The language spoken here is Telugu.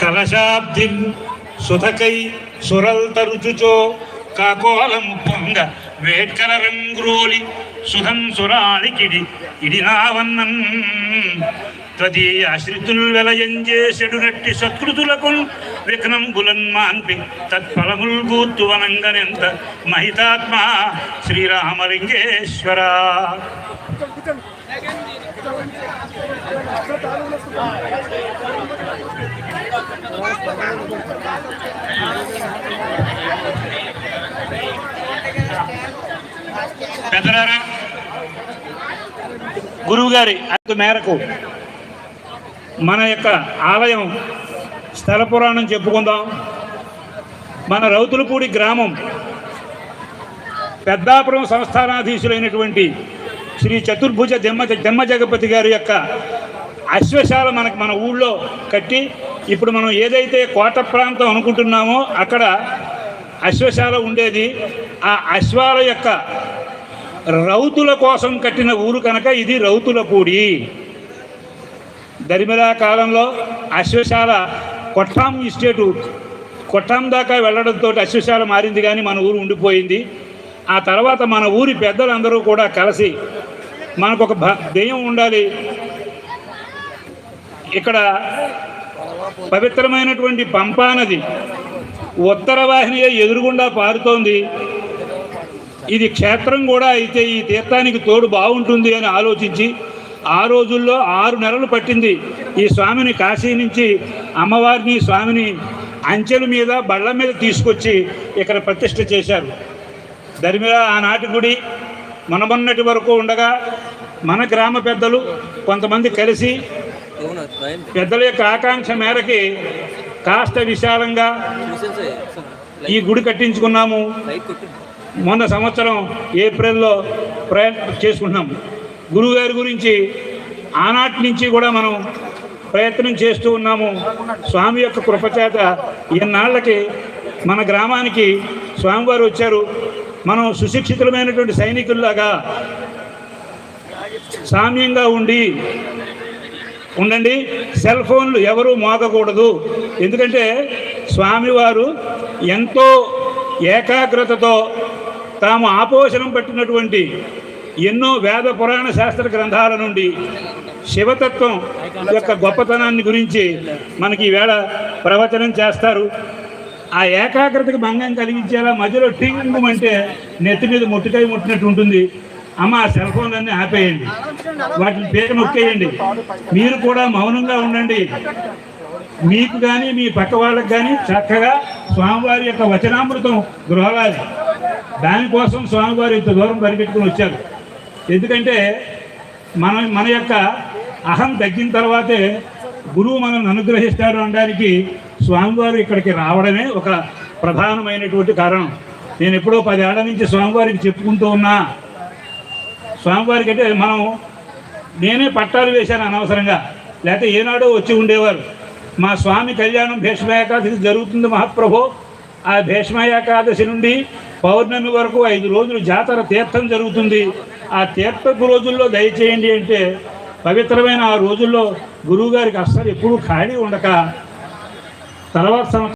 కలశాబ్దిం సుధకై సురల్తరుచుచో కాకోలం పొంగ వేట్కర రంగ్రోలి సుధం సురాళికిడి ఇడి నావన్నన్ తదీయ ఆశ్రితుల్ వెలయంజేసెడునట్టి సత్కృతులకు విఘ్నంబులన్ మాన్పి. తత్ఫలముల్ గూర్తు వనంగనెంత మహితాత్మ శ్రీరామలింగేశ్వర. పెద్దలారా గురువు గారి అంత మేరకు మన యొక్క ఆలయం స్థల పురాణం చెప్పుకుందాం. మన రౌతులపూడి గ్రామం పెద్దాపురం సంస్థానాధీశులైనటువంటి శ్రీ చతుర్భుజ దెమ్మ జగపతి గారి యొక్క అశ్వశాల మనకు మన ఊళ్ళో కట్టి ఇప్పుడు మనం ఏదైతే కోట ప్రాంతం అనుకుంటున్నామో అక్కడ అశ్వశాల ఉండేది. ఆ అశ్వాల యొక్క రౌతుల కోసం కట్టిన ఊరు కనుక ఇది రౌతులపూడి దరిమిలా కాలంలో అశ్వశాల కొట్టాం ఇస్టేటు కొట్టాం దాకా వెళ్ళడంతో అశ్వశాల మారింది కానీ మన ఊరు ఉండిపోయింది. ఆ తర్వాత మన ఊరి పెద్దలందరూ కూడా కలిసి మనకు ఒక భ- దెయ్యం ఉండాలి. ఇక్కడ పవిత్రమైనటువంటి పంపా నది ఉత్తర వాహిని ఎదురుగుండా పారుతోంది. ఇది క్షేత్రం కూడా అయితే ఈ తీర్థానికి తోడు బాగుంటుంది అని ఆలోచించి ఆ రోజుల్లో ఆరు నెలలు పట్టింది ఈ స్వామిని కాశీ నుంచి అమ్మవారిని స్వామిని అంచెల మీద బళ్ళ మీద తీసుకొచ్చి ఇక్కడ ప్రతిష్ఠ చేశారు. దరిమిలా ఆనాటి గుడి మనమన్నటి వరకు ఉండగా మన గ్రామ పెద్దలు కొంతమంది కలిసి పెద్దల యొక్క ఆకాంక్ష మేరకి కాస్త విశాలంగా ఈ గుడి కట్టించుకున్నాము. మొన్న సంవత్సరం ఏప్రిల్లో ప్రయత్నం చేసుకుంటున్నాం. గురువుగారి గురించి ఆనాటి నుంచి కూడా మనం ప్రయత్నం చేస్తూ ఉన్నాము. స్వామి యొక్క కృపచేత ఇన్నాళ్ళకి మన గ్రామానికి స్వామివారు వచ్చారు. మనం సుశిక్షితులమైనటువంటి సైనికుల్లాగా సామ్యంగా ఉండి ఉండండి. సెల్ ఫోన్లు ఎవరూ మోగకూడదు. ఎందుకంటే స్వామివారు ఎంతో ఏకాగ్రతతో తాము ఆపోషణం పట్టినటువంటి ఎన్నో వేద పురాణ శాస్త్ర గ్రంథాల నుండి శివతత్వం యొక్క గొప్పతనాన్ని గురించి మనకి ఈవేళ ప్రవచనం చేస్తారు. ఆ ఏకాగ్రతకు భంగం కలిగించేలా మధ్యలో టింగ్ అంటే నెత్తి మీద ముట్టికాయ ముట్టినట్టు ఉంటుంది. అమ్మ ఆ సెల్ ఫోన్లన్నీ ఆపేయండి. వాటిని పేక నొక్కేయండి మీరు కూడా మౌనంగా ఉండండి. మీకు కానీ మీ పక్క వాళ్ళకి కానీ చక్కగా స్వామివారి యొక్క వచనామృతం గృహరాజు దానికోసం స్వామివారు ఇంత దూరం పరిగెట్టుకుని వచ్చారు. ఎందుకంటే మన మన యొక్క అహం తగ్గిన తర్వాతే గురువు మనల్ని అనుగ్రహిస్తాడు అనడానికి స్వామివారు ఇక్కడికి రావడమే ఒక ప్రధానమైనటువంటి కారణం. నేను ఎప్పుడో పదేళ్ళ నుంచి స్వామివారికి చెప్పుకుంటూ ఉన్నా. స్వామివారికి అయితే మనం నేనే పట్టాలు వేశాను అనవసరంగా. లేకపోతే ఏనాడో వచ్చి ఉండేవారు. మా స్వామి కళ్యాణం భీష్మ ఏకాదశి జరుగుతుంది మహాప్రభు. ఆ భీష్మ ఏకాదశి నుండి పౌర్ణమి వరకు ఐదు రోజులు జాతర తీర్థం జరుగుతుంది. ఆ తీర్థపు రోజుల్లో దయచేయండి అంటే పవిత్రమైన ఆ రోజుల్లో గురువుగారికి అస్సలు ఎప్పుడూ ఖాళీ ఉండక. తర్వాత సంవత్సరం